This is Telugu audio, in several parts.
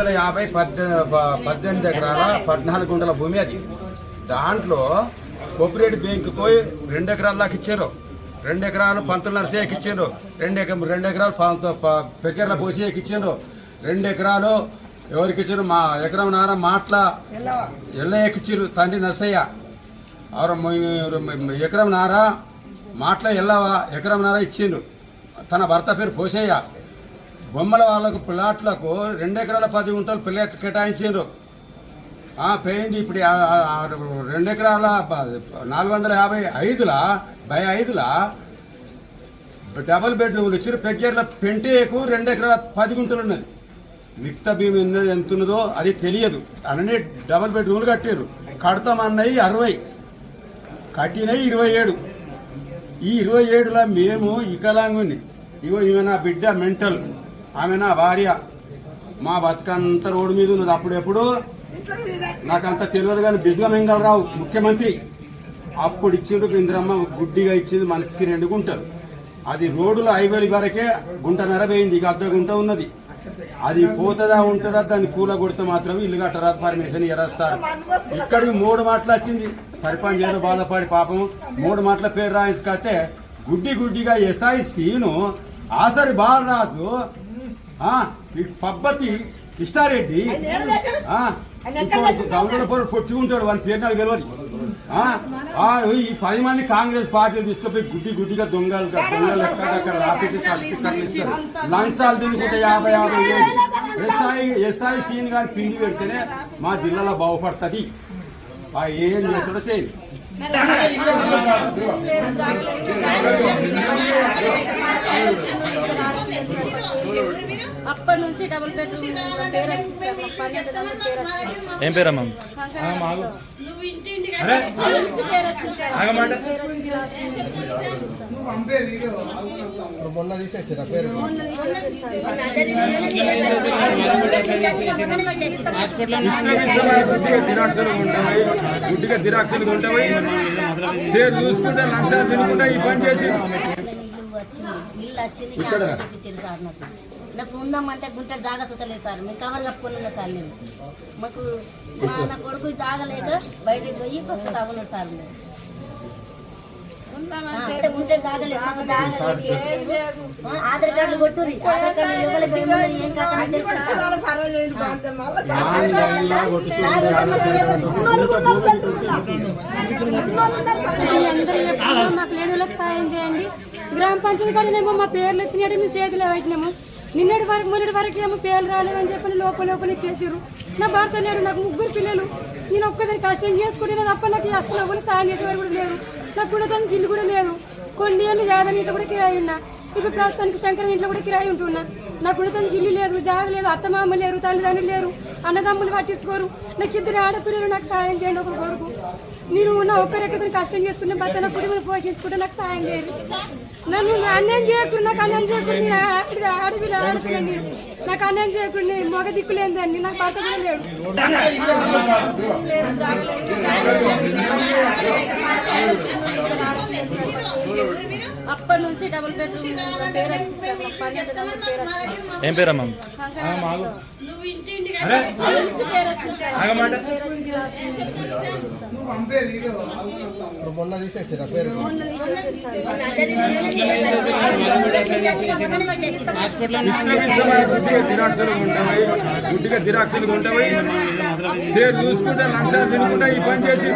యాభై పద్దెనిమిది పద్దెనిమిది ఎకరాల పద్నాలుగు గుంటల భూమి అది. దాంట్లో కోఆపరేటివ్ బ్యాంకు పోయి రెండు ఎకరాల దాకా ఇచ్చారు. రెండు ఎకరాలు పంతులు నర్సయ్యకి ఇచ్చిండ్రు రెండు ఎకరం రెండు ఎకరాలు పంత- పోసేకి ఇచ్చిండ్రు రెండు ఎకరాలు ఎవరికి ఇచ్చారు? మా ఎకరం నార మాట్ల ఎల్లయ్యకి ఇచ్చారు తండ్రి నర్సయ్య. ఎకరం నారా మాట్ల ఎల్లవా ఎకరం నారా ఇచ్చిండు. తన భర్త పేరు పోసేయ బొమ్మల వాళ్ళకు ప్లాట్లకు రెండు ఎకరాల పది గుంటలు ప్లాట్ కేటాయించారు పోయింది ఇప్పుడు రెండు ఎకరాల నాలుగు వందల యాభై ఐదులా బై ఐదులా డబుల్ బెడ్రూమ్లు ఇచ్చారు. పెగ్గేర్ల పెంటేకు రెండు ఎకరాల పది గుంటలు ఉన్నది. మిగతా భీమి ఉన్నది ఎంత ఉన్నదో అది తెలియదు. అన్నీ డబుల్ బెడ్రూమ్లు కట్టారు కడతామన్నవి అరవై. కట్టినవి ఇరవై ఏడు. ఈ ఇరవై ఏడులో మేము వికలాంగుని. ఇగో ఈమె నా బిడ్డ మెంటల్. ఆమె నా భార్య. మా బతుకంతా రోడ్డు మీద ఉన్నది. అప్పుడెప్పుడు నాకంత తెలియదు కానీ బిజ్గా రావు ముఖ్యమంత్రి. అప్పుడు ఇచ్చిండు ఇంద్రమ్మ గుడ్డిగా ఇచ్చింది మనిషికి రెండు గుంటలు. అది రోడ్డులో హైవేలు వరకే గుంట పోయింది ఇక అర్ధ గుంట ఉన్నది. అది పోతుందా ఉంటుందా దాన్ని కూల కొడితే మాత్రం ఇల్లు కట్టరా పర్మిషన్ ఎరస్తారు సార్. ఇక్కడికి మూడు మాటలు వచ్చింది. సర్పంచ్ ఏదో బాధపడి పాపం మూడు మాటల పేరు రాయించుకతే గుడ్డి గుడ్డిగా ఎస్ఐ సీను ఆసరి బాలరాజు ఆ, ఈ పబ్బతి గమనంలో పోయి పొట్టి ఉంటాడు వాని పేరు నాకు తెలియదు ఆ, ఆ, ఈ పది మంది కాంగ్రెస్ పార్టీలు తీసుకుపోయి గుడ్డి గుడ్డిగా దొంగలు దొంగలు ఎక్కడ అక్కడ రాపించి సర్టిఫికెట్లు లంచాలు తినుకుంటే యాభై యాభై ఎస్ఐ ఎస్ఐ సీన్ గారి పిండి పెడితేనే మా జిల్లాలో బాగుపడుతుంది ఏం చేస్తాడో చేయండి అప్పటి నుంచి డబుల్ బెడ్రూమ్ పేరు పన్నెండు డబుల్ ఏం పేరమ్మా? పేరు మొన్న తీసేసారా? పేరు గుడ్డిగా జిరాక్సులు పేరు చూసుకుంటే లంచాలు తినుకుంటే ఈ పని చేసి. వచ్చింది. ఇల్లు వచ్చింది క్యాన్సర్ తెప్పించారు సార్ నాకు నాకు ఉందామంటే గుంట జాగా సుతలేదు సార్. మేము కవర్ కప్పుకొని ఉన్నా సార్ నేను మాకు మా నా కొడుకు జాగలేక బయటికి పోయి కొత్త తాగున్నాడు సార్ మేము. గుంట జాగలేదు మాకు జాగలేదు. ఆధార్ కార్డులు కొట్టుర్రి. ఆధార్ కార్డులు ఎవరికి ఏమున్నది ఏం చెప్తున్నా మాకు లేని వాళ్ళకి సాయం చేయండి. గ్రామ పంచాయతీ కాడనేమో మా పేర్లు వచ్చినట్టు మేము చేతిలో పెట్టినాము నిన్నటి వరకు మొన్నటి వరకు ఏమో పేర్లు రాలేవని చెప్పి లోపల లోపల ఇచ్చేసారు నా భర్త లేడు నాకు ముగ్గురు పిల్లలు. నేను ఒక్కదాన్ని కష్టం చేసుకుంటే తప్ప నాకు అసలు ఎవరు సాయం చేసేవారు కూడా లేరు. నాకు కూడా దానికి ఇల్లు కూడా లేదు. కొన్ని ఏళ్ళు యాదని ఇంట్లో కూడా కిరాయి ఉన్నా. ఇప్పుడు ప్రస్తుతానికి శంకరం ఇంట్లో కూడా కిరాయి ఉంటున్నా. నాకు కూడా ఇల్లు లేదు జాగ లేదు అత్తమామ లేరు తల్లిదండ్రులు లేరు అన్నదమ్ములు పట్టించుకోరు నాకు ఇద్దరు ఆడపిల్లలు నాకు సాయం చేయండి ఒక కొడుకు. నేను నా ఒక్కరెక్కతో కష్టం చేసుకుంటే భర్త నా కుటుంబం పోషించుకుంటే నాకు సాయం లేదు. నన్ను అన్యాయం చేయకుండా నాకు అన్యాయం చేయకుండా ఆడపిల్ల ఆడపిల్ల నేను. నాకు అన్యాయం చేయకుండా నేను మగ దిక్కులేదండి నాకు భర్త కూడా లేడు. లేదు జాగలేదు అప్పటి నుంచి డబుల్ బెడ్రూమ్ పేరు వచ్చింది పన్నెండు డబుల్ ఏం పేరమ్మా? మొన్న తీసేసారా పేరు? గుడ్డిగా జిరాక్సులు ఉంటాయి గుడ్డిగా జిరాక్సులు ఉంటాయి పేరు చూసుకుంటే లంచాలు తినుకుంటే ఈ పని చేసి.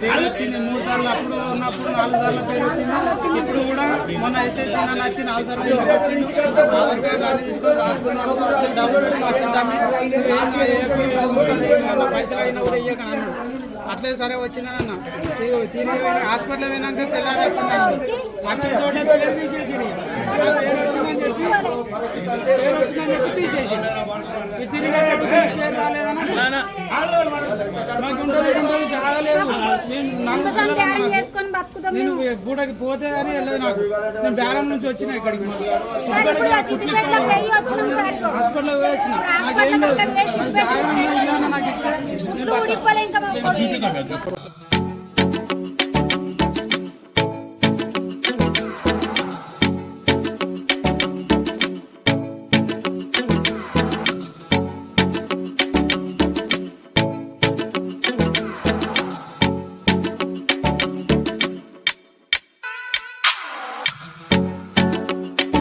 పేరు వచ్చింది మూడు సార్లు అప్పుడు ఉన్నప్పుడు నాలుగు సార్లు పేరు వచ్చింది. ఇప్పుడు కూడా మొన్న నాలుగు ఆధార్ కార్డు తీసుకొని రాసుకున్నాను డబ్బులు వచ్చిందాన్ని పైసలు అయినా కూడా ఇయ్యక అన్నాడు. అట్లే సరే వచ్చిందన్న తిని హాస్పిటల్ పోయినాక తెల్లారి వచ్చిందని వచ్చిన చోట పేరు తీసేసి నా పేరు వచ్చిందని చెప్పి పేరు వచ్చిందని చెప్పి తీసేసి తిరిగి మాకు జాగలేదు నేను నలుగురు బతుకుతాం నేను గూడకి పోతే అని వెళ్ళదు నాకు. నేను బేరం నుంచి వచ్చిన ఇక్కడికి హాస్పిటల్ వచ్చిన నాకేం లేదు.